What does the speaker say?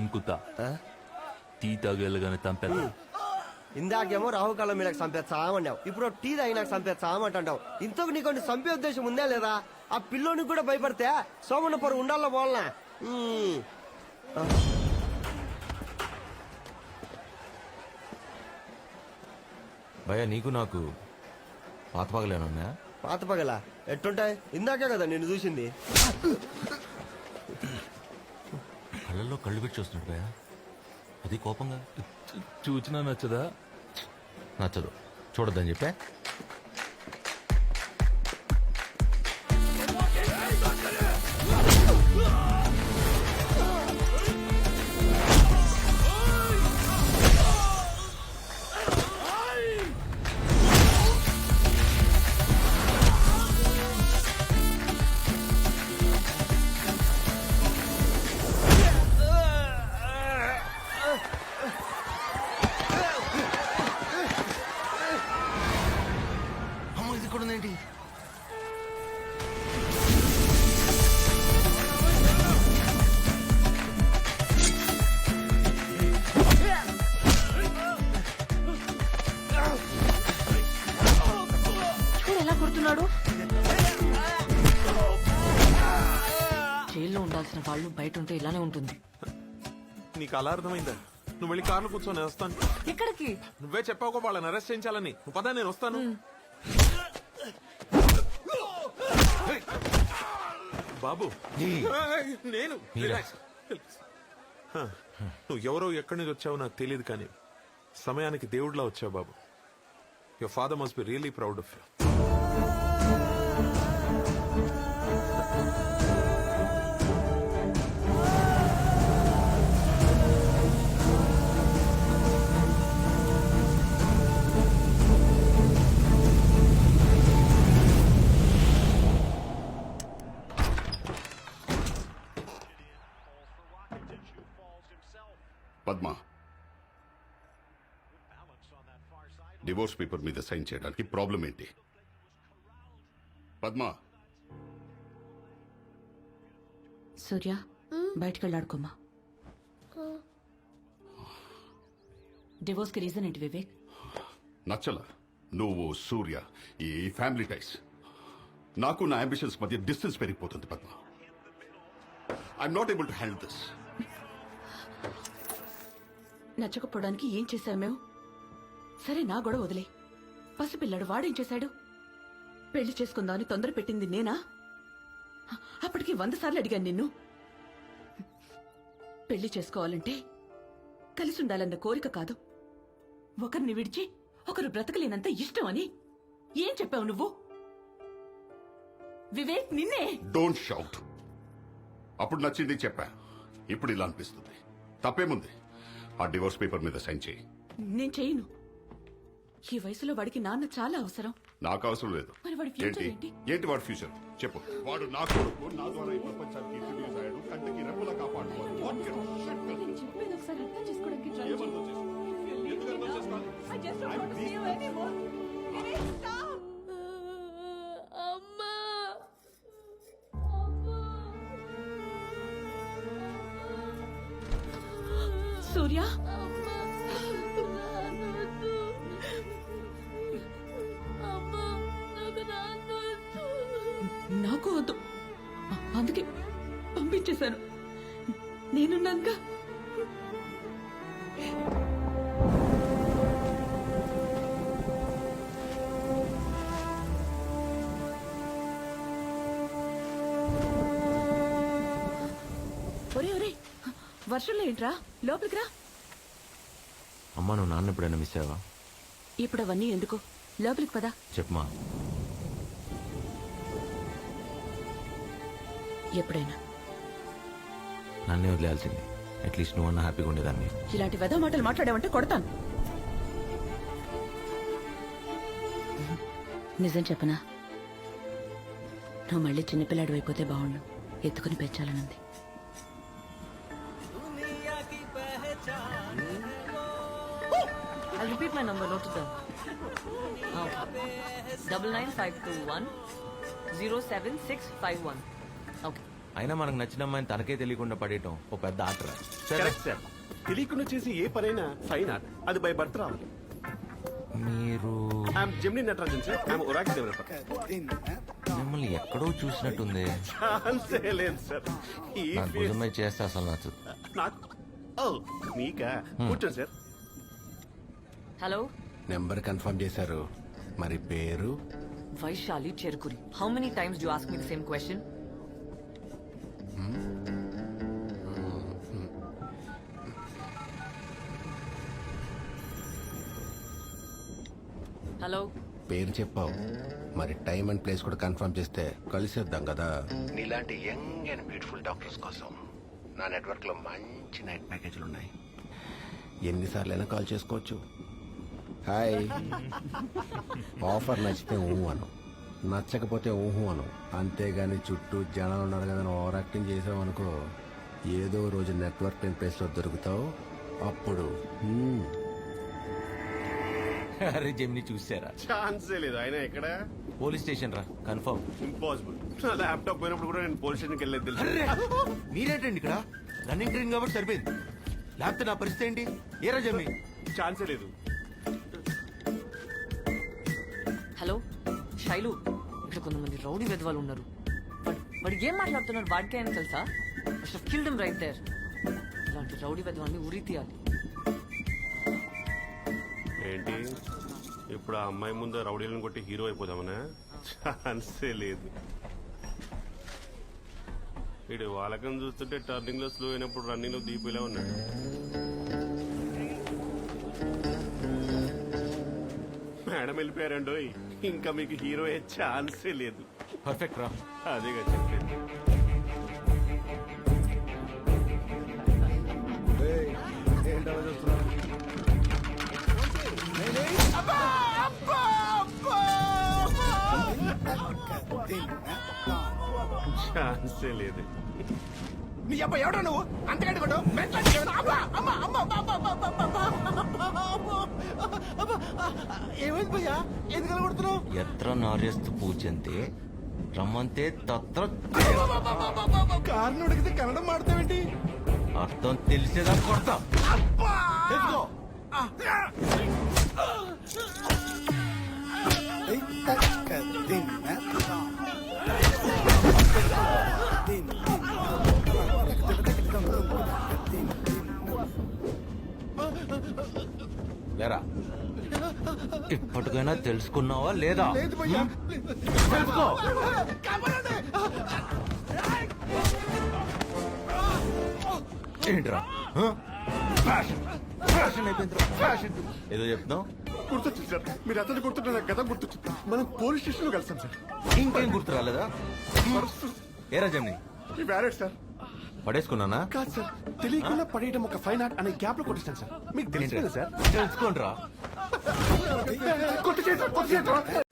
అనుకుంటా టీ తాగేలాగానే తంపేస్తా ఇందాకేమో రాహుకాలం మీద చంపేస్తామన్నావు ఇప్పుడు టీ తాగినాక చంపేస్తామంటావు ఇంతకు నీకు చంపే ఉద్దేశం ఉందా లేదా? ఆ పిల్లోనికి కూడా భయపడితే సోమన్న పొర ఉండాలో పోలనా. భయ నీకు నాకు పాత పగలేనున్నా పాత పగల? ఎట్టుంటాయి? ఇందాకే కదా నేను చూసింది. కళ్ళల్లో కళ్ళు పెట్టి చూస్తున్నాడు భయ అది కోపంగా. చూచినా నచ్చదా? నచ్చదు. చూడొద్దని చెప్పా. ఇలానే ఉంటుంది. నీకు అలా అర్థమైందా? నువ్వు వెళ్ళి కార్లో కూర్చొని నేను వస్తాను. ఎక్కడికి? నువ్వే చెప్పావు వాళ్ళని అరెస్ట్ చేయించాలని. నువ్వు పదా నేను వస్తాను. బాబు. నేను. నువ్వు ఎవరో ఎక్కడి నుంచి వచ్చావో నాకు తెలియదు కానీ సమయానికి దేవుడిలా వచ్చావు బాబు. Your father must be really proud of you divorce paper మీద సైన్ చేయడానికి ప్రాబ్లం ఏంటి? పద్మ. సూర్య బయటకు వెళ్ళాడుకోమా డివోర్స్కి రీజన్ ఏంటి వివేక్? నచ్చల. నువ్వు సూర్య ఈ ఫ్యామిలీ టైస్. నాకు నా అంబిషన్స్ మధ్య డిస్టెన్స్ పెరిగిపోతుంది Padma. I'm not able to handle this నచ్చకపోవడానికి ఏం చేశావు మేము? సరే నా గొడవ వదిలే. పసిపిల్లాడు వాడేం చేశాడు? పెళ్ళి చేసుకుందామని తొందర పెట్టింది నేనా? అప్పటికి వంద సార్లు అడిగాను నిన్ను. పెళ్ళి చేసుకోవాలంటే కలిసి ఉండాలన్న కోరిక కాదు. ఒకరిని విడిచి ఒకరు బ్రతకలేనంత ఇష్టం అని ఏం చెప్పావు నువ్వు? వివేక్ నిన్నే! డోంట్ షౌట్ అప్పుడు నచ్చింది చెప్పా. ఇప్పుడు ఇలా అనిపిస్తుంది. తప్పేముంది? ఆ డివోర్స్ పేపర్ మీద సైన్ చేయి. నేను చేయను. ఈ వయసులో వాడికి నాన్న చాలా అవసరం. నాకు అవసరం లేదు. మరి వాడి future ఏంటి? ఏంటి? ఏంటి వాడి ఫ్యూచర్ చెప్పు. వాడు నా కొడుకు నా ద్వారా ఈ ప్రపంచానికి ఇంట్రడ్యూస్ అయ్యాడు కంటికి రెప్పలా కాపాడుకోవాలి? నేను చెప్పేది ఒకసారి అర్థం చేసుకోవడానికి try ఏం అర్థం చేసుకో? ఎందుకు అర్థం చేసుకోవాలి? I just don't want to see you anymore. Vineet, stop! అమ్మా సూర్య? నాకు వద్దు అందుకే పంపించేశాను. నేనున్నాక ఒరే ఒరే వర్షంలో ఏంట్రా? లోపలికి రా. అమ్మా నువ్వు నాన్న ఎప్పుడైనా మిస్ అయ్యావా? ఇప్పుడు అవన్నీ ఎందుకు? లోపలికి పదా. చెప్పమా ఎప్పుడైనా. నన్నే వదిలేయాల్సింది. అట్లీస్ట్ నువ్వన్నా హ్యాపీగా ఉండేదాన్ని. ఇలాంటి వెధ మాటలు మాట్లాడావంటే కొడతాను. నిజం చెప్పనా? నువ్వు మళ్ళీ చిన్నపిల్లాడు అయిపోతే బాగుండు. ఎత్తుకుని పెంచాలనుంది. I'll repeat my number, note it down. Double nine five two one zero seven six five one. అయినా మనకు నచ్చిన అమ్మాయిని తనకే తెలియకుండా పడేయటం ఓ పెద్ద ఆటరా సరే. కరెక్ట్ సార్ తెలియకుండా చేసి ఏ పనైనా ఫైన్ ఆర్ట్ అది బై బర్త్ రావాలి. మీరు I'm Gemini Natarajan sir I'm Oracle developer మిమ్మల్ని ఎక్కడో చూసినట్టుంది. ఛాన్సే లేదు సార్ ఈ నా face- భుజమే చేస్తే అసలు నచ్చదు. నాకు? ఓ మీకా? కూర్చోండి సార్ హలో నెంబర్ కన్ఫర్మ్ చేశారు. మరి పేరు? Vaishali Cherukuri how many times do ask me the same question పేరు చెప్పావు? మరి టైం అండ్ ప్లేస్ కూడా కన్ఫర్మ్ చేస్తే కలిసేద్దాం కదా. నీలాంటి యంగ్ అండ్ బ్యూటిఫుల్ డాక్టర్స్ కోసం నా నెట్వర్క్లో మంచి నైట్ ప్యాకేజీలు ఉన్నాయి. ఎన్నిసార్లు అయినా కాల్ చేసుకోవచ్చు. హాయ్. ఆఫర్ నచ్చితే ఊహు అను. నచ్చకపోతే ఊహు అను. అంతేగాని చుట్టూ జనాలు ఉన్నారు కదా ఓవర్ యాక్టింగ్ చేసావు అనుకో ఏదో రోజు నెట్వర్క్ లేని ప్లేస్లో దొరుకుతావు. అప్పుడు అరే జెమ్ని చూసారా? ఛాన్సే లేదు. ఆయన ఎక్కడ? పోలీస్ స్టేషన్ రా కన్ఫర్మ్. ఇంపాసిబుల్. నా ల్యాప్టాప్ పోయినప్పుడు కూడా నేను పోలీస్ స్టేషన్కి వెళ్ళేది తెలుసు. మీరేంటండి ఇక్కడ? రన్నింగ్ ట్రైన్ కాబట్టి సరిపోయింది. లేకపోతే నా పరిస్థితి ఏంటి? ఏరా జమ్మి ఛాన్సే లేదు. హలో శైలు. ఇక్కడ కొంతమంది రౌడీ వెధవాలు ఉన్నారు. వాడు వాడు ఏం మాట్లాడుతున్నారు వాడికే అని తెలుసా? కిల్డ్ రైట్ దేర్ ఇలాంటి రౌడీ వెధవాన్ని ఉరి తీయాలి. ఏంటి? ఇప్పుడు ఆ అమ్మాయి ముందు రౌడీలను కొట్టి హీరో అయిపోదామనా? ఛాన్సే లేదు. వీడు వాళ్ళకం చూస్తుంటే టర్నింగ్లో స్లో అయినప్పుడు రన్నింగ్లో దీపిలా ఉన్నాడు. మేడం వెళ్ళిపోయారండోయ్ ఇంకా మీకు హీరో అయ్యే ఛాన్సే లేదు. పర్ఫెక్ట్ రా. అదేగా చెప్పేది. ఛాన్సే లేదు నీ అబ్బా ఎవడో నువ్వు అంతకంటే కొట్టు ఏమైంది భయ్యా ఎందుకు కొడుతున్నావు ఎత్ర నార్యస్తు పూజంతే రమ్మంతే తత్ర కారుని ఉడికితే కన్నడం మాడతావేంటి అర్థం తెలిసేదా కొడతా తెచ్చుకో ఇప్పటికైనా తెలుసుకున్నావా లేదా? తెలుసుకో. ఏంట్రా? ఫ్యాషన్. ఫ్యాషన్ అయిపోయిందిరా. ఫ్యాషన్. ఏదో చెప్తున్నావు? గుర్తొచ్చింది సార్. మీరు అతను గుర్తుంటే గత గుర్తొచ్చింది. మనం పోలీస్ స్టేషన్లో కలిసాం సార్. ఇంకేం గుర్తు రాలేదా? ఏరా జమ్ని? ఈ సార్. పడేసుకున్నానా? కాదు సార్. తెలియకుండా పడేయడం ఒక ఫైన్ ఆర్ట్ అనే గ్యాప్లో కొట్టిస్తాను సార్. మీకు తెలుసు కదా సార్. తెలుసుకోండి రా కొట్టు చేద్దాం, కొట్టు చేద్దాం.